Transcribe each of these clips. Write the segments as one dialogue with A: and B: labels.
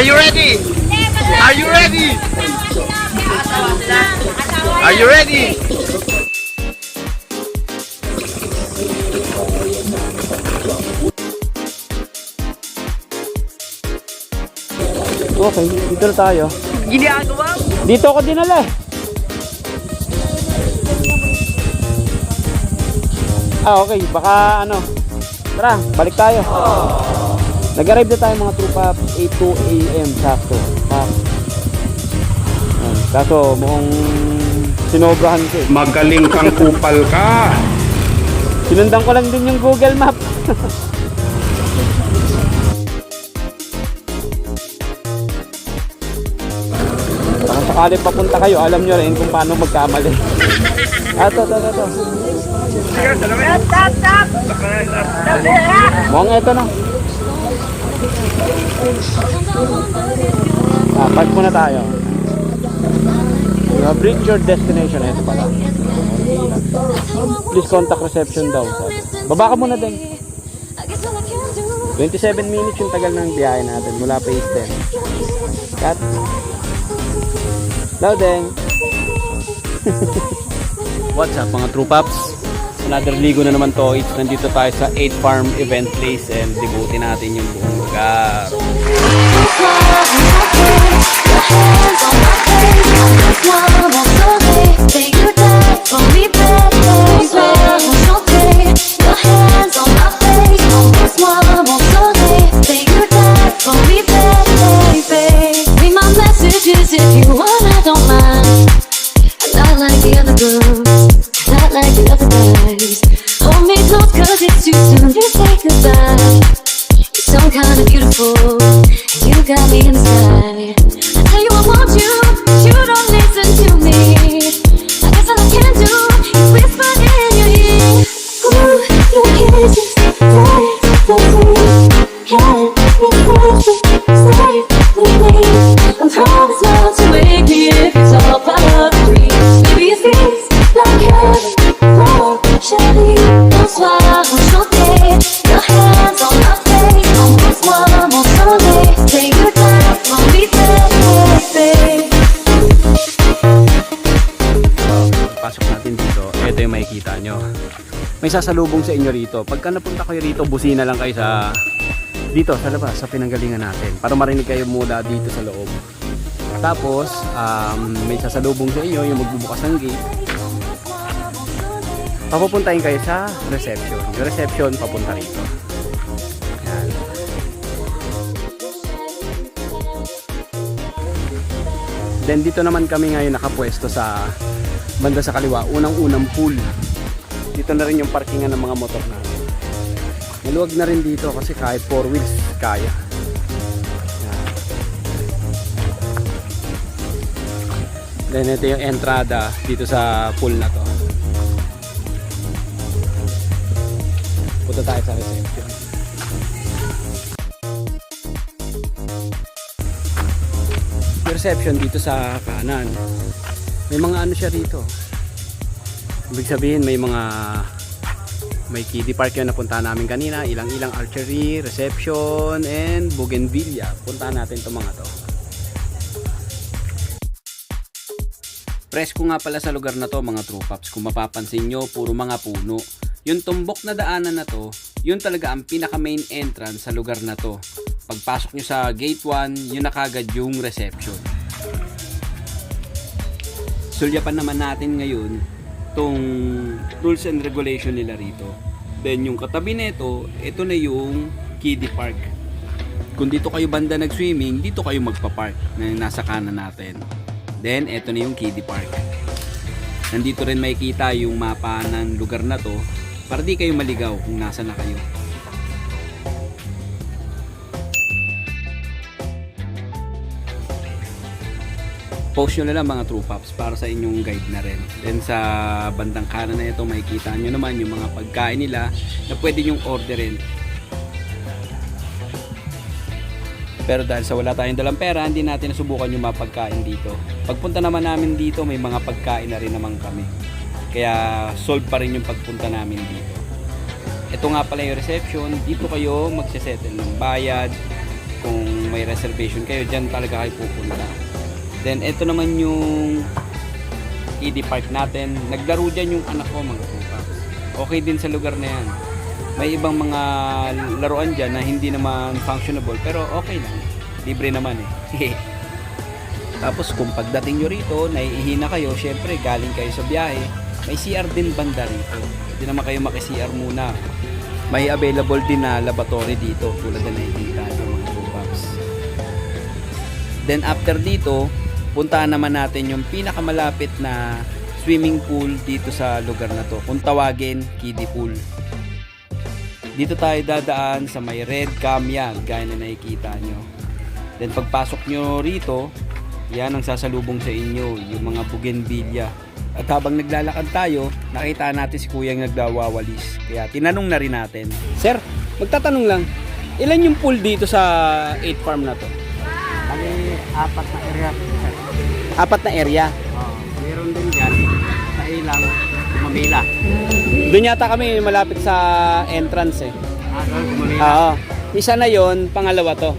A: Are you ready? Are you ready? Are you ready?
B: Okay, dito na tayo.
A: Ginagawa?
B: Dito ako dinala eh. Ah, okay. Baka ano. Tara, balik tayo. Nag-arrive na tayo mga trupa 8 a.m. sakto. Ha? Ayan. Kaso mukhang sinobrahan ko eh.
C: Magaling kang kupal ka.
B: Sinundan ko lang din yung Google Map. Baka sakali papunta kayo, alam nyo rin kung paano magkamali. Ah, ito, ito, ito. Mukhang ito na. Ah, park muna tayo. You have reached your destination. Ito pala. Please contact reception daw. Baba ka muna din. 27 minutes yung tagal ng biyahe natin mula pa Eastern. Cut. Hello, Deng. What's up mga true paps? Another ligo na naman to. It's nandito tayo sa 8 Farm Event Place and dibutin natin yung buong lugar.
D: If Hold me close, cause it's too soon to say goodbye. You're so kinda beautiful, you got me inside.
B: May sasalubong sa inyo rito. Pagka napunta kayo rito, busina lang kayo sa dito sa labas, sa pinanggalingan natin. Para marinig kayo mula dito sa loob. Tapos, um, may sasalubong sa inyo, yung magbubukas ng gate. Papupuntahin kayo sa reception. Yung reception, papunta rito. Yan. Then dito naman kami ngayon nakapwesto sa banda sa kaliwa, unang-unang pool. Dito na rin yung parkingan ng mga motor natin. Maluwag na rin dito kasi kahit 4 wheels kaya. Then ito yung entrada dito sa pool na to. Punta tayo sa reception. Reception dito sa kanan. May mga ano siya rito. Ibig sabihin may mga may kiddie park yun na punta namin kanina. Ilang-ilang archery, reception, and bougainvillea. Punta natin itong mga to. Presko nga pala sa lugar na to mga true paps. Kung mapapansin nyo, puro mga puno. Yung tumbok na daanan na to, yun talaga ang pinaka main entrance sa lugar na to. Pagpasok nyo sa gate 1, yun na yung reception. Sulyapan naman natin ngayon tong rules and regulation nila rito. Then yung katabi nito, ito na yung kiddie park. Kung dito kayo banda nag-swimming, dito kayo magpa-park na nasa kanan natin. Then, ito na yung kiddie park. Nandito rin makikita yung mapa ng lugar na to para di kayo maligaw kung nasa na kayo. Post nyo na lang mga true pops para sa inyong guide na rin. Then sa bandang kanan na ito makikita nyo naman yung mga pagkain nila na pwede nyong orderin. Pero dahil sa wala tayong dalang pera, hindi natin nasubukan yung mga pagkain dito. Pagpunta naman namin dito, may mga pagkain na rin naman kami. Kaya solve pa rin yung pagpunta namin dito. Ito nga pala yung reception. Dito kayo magsisettle ng bayad. kung may reservation kayo, dyan talaga kayo pupunta. Then, ito naman yung ED Park natin. Naglaro dyan yung anak ko mga Tupacs. Okay din sa lugar na yan. May ibang mga laruan dyan na hindi naman functionable pero okay lang. Libre naman eh. Tapos kung pagdating nyo rito, naiihi na kayo, syempre galing kayo sa biyahe, may CR din banda rito. Hindi naman kayo maki-CR muna. May available din na laboratory dito tulad na nakikita nyo mga. Then after dito, puntahan naman natin yung pinakamalapit na swimming pool dito sa lugar na to. Kung tawagin, kiddie pool. Dito tayo dadaan sa may red cam yan, gaya na nakikita nyo. Then pagpasok nyo rito, yan ang sasalubong sa inyo, yung mga bougainvillea. At habang naglalakad tayo, nakita natin si kuyang nagdawawalis. Kaya tinanong na rin natin. Sir, magtatanong lang, ilan yung pool dito sa 8 farm na to?
E: Bali, apat na area.
B: Apat na area.
E: Oh, meron din dyan sa ilang Mamila.
B: Doon yata kami malapit sa entrance eh.
E: Ah, doon.
B: Oo. Isa na yon, pangalawa to.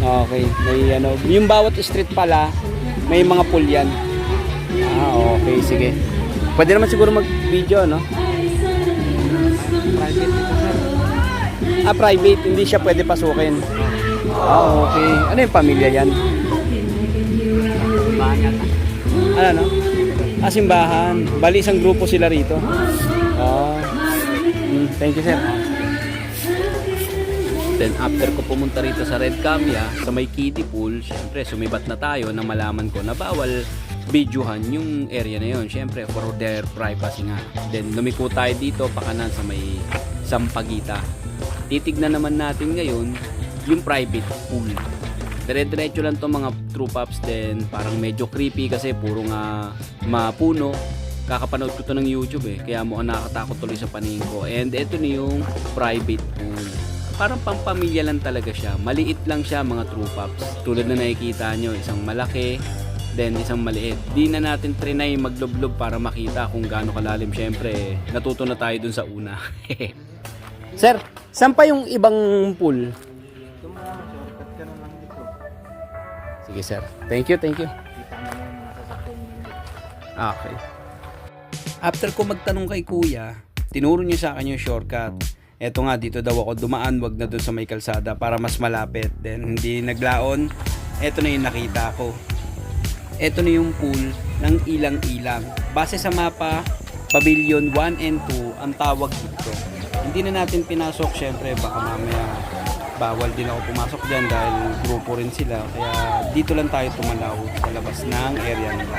B: Okay, may ano, yung bawat street pala, may mga pool yan. Ah, okay, sige. Pwede naman siguro mag-video, no?
E: Private.
B: Ah, private, hindi siya pwede pasukin. Ah, okay. Ano yung pamilya yan? Ano, no? Ah, simbahan. Bali, isang grupo sila rito. Ah. Mm, thank you, sir. Then after ko pumunta rito sa Red Camia, sa may kiddie pool, syempre sumibat na tayo na malaman ko na bawal videohan yung area na yon. Syempre for their privacy nga. Then lumiko tayo dito pakanan sa may Sampagita. Titignan naman natin ngayon yung private pool. Dire-diretso lang to mga true pops din. Parang medyo creepy kasi puro nga mapuno. Kakapanood ko to ng YouTube eh. Kaya mukhang nakakatakot tuloy sa paningin ko. And ito na yung private pool. Parang pampamilya lang talaga siya. Maliit lang siya mga true pops. Tulad na nakikita nyo, isang malaki, then isang maliit. Di na natin trinay maglublob para makita kung gaano kalalim. Syempre, natuto na tayo dun sa una. Sir, saan pa yung ibang pool? Sige sir. Thank you, thank you. Okay. After ko magtanong kay kuya, tinuro niya sa akin yung shortcut. Eto nga, dito daw ako dumaan, wag na doon sa may kalsada para mas malapit. Then, hindi naglaon. Eto na yung nakita ko. Eto na yung pool ng ilang-ilang. Base sa mapa, Pavilion 1 and 2 ang tawag dito. Hindi na natin pinasok, syempre baka mamaya bawal din ako pumasok dyan dahil grupo rin sila. Kaya dito lang tayo tumalaw sa labas ng area nila.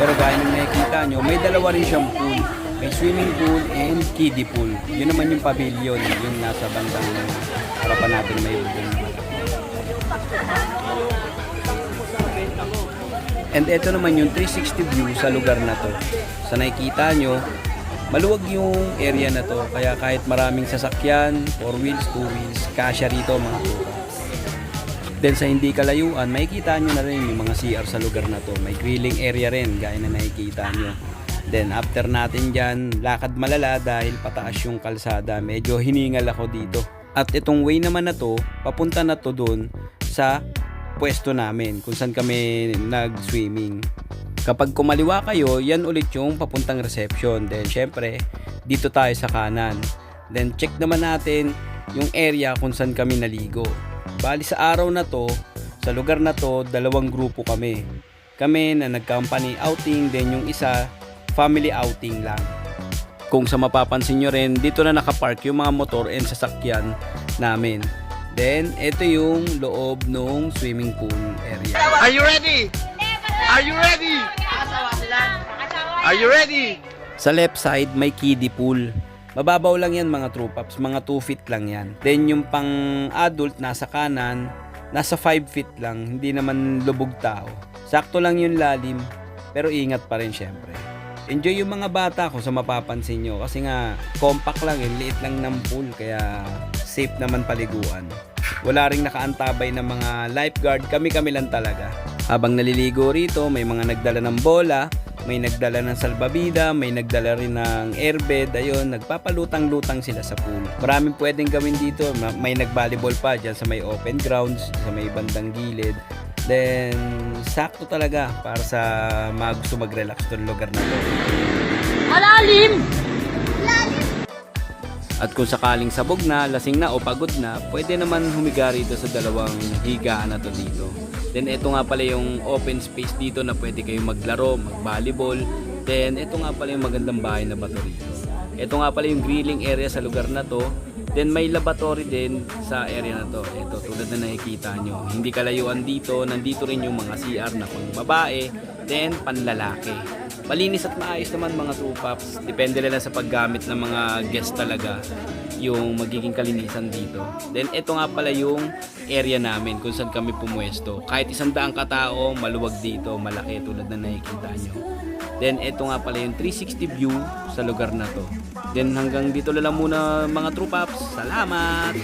B: Pero gaya ng nakikita nyo, may dalawa rin siyang pool. May swimming pool and kiddie pool. Yun naman yung pavilion, yung nasa bandang harapan natin may bubong. And ito naman yung 360 view sa lugar na to. Sa nakikita nyo, maluwag yung area na to. Kaya kahit maraming sasakyan, 4 wheels, 2 wheels, kasya rito mga tukas. Then sa hindi kalayuan, makikita nyo na rin yung mga CR sa lugar na to. May grilling area rin, gaya na nakikita nyo. Then after natin dyan, lakad malala dahil pataas yung kalsada. Medyo hiningal ako dito. At itong way naman na to, papunta na to doon sa pwesto namin kung saan kami nag-swimming. Kapag kumaliwa kayo, yan ulit yung papuntang reception. Then syempre, dito tayo sa kanan. Then check naman natin yung area kung saan kami naligo. Bali sa araw na to, sa lugar na to, dalawang grupo kami. Kami na nag-company outing, then yung isa, family outing lang. Kung sa mapapansin nyo rin, dito na nakapark yung mga motor and sasakyan namin. Then, ito yung loob ng swimming pool area.
A: Are you ready? Are you ready? Are you ready?
B: Sa left side, may kiddie pool. Mababaw lang yan mga true pups, mga 2 feet lang yan. Then yung pang adult nasa kanan, nasa 5 feet lang, hindi naman lubog tao. Sakto lang yung lalim, pero ingat pa rin syempre. Enjoy yung mga bata ko sa mapapansin nyo kasi nga compact lang, eh, liit lang ng pool kaya safe naman paliguan. Wala ring nakaantabay ng mga lifeguard, kami-kami lang talaga. Habang naliligo rito, may mga nagdala ng bola, may nagdala ng salbabida, may nagdala rin ng airbed, ayun, nagpapalutang-lutang sila sa pool. Maraming pwedeng gawin dito, Ma- may nag-volleyball pa dyan sa may open grounds, sa may bandang gilid. Then, sakto talaga para sa mga gusto mag-relax tong lugar na to. At kung sakaling sabog na, lasing na o pagod na, pwede naman humiga rito sa dalawang higaan na to dito. Then ito nga pala yung open space dito na pwede kayong maglaro, mag-volleyball. Then ito nga pala yung magandang bahay na bato rito. Ito nga pala yung grilling area sa lugar na to. Then may laboratory din sa area na to. Ito tulad na nakikita nyo. Hindi kalayuan dito, nandito rin yung mga CR na pang babae, then panlalaki. Malinis at maayos naman mga true pops. Depende lang sa paggamit ng mga guest talaga yung magiging kalinisan dito. Then ito nga pala yung area namin kung saan kami pumwesto. Kahit isang daang katao, maluwag dito, malaki tulad na nakikita nyo. Then ito nga pala yung 360 view sa lugar na to. Then hanggang dito lang muna mga true pops. Salamat!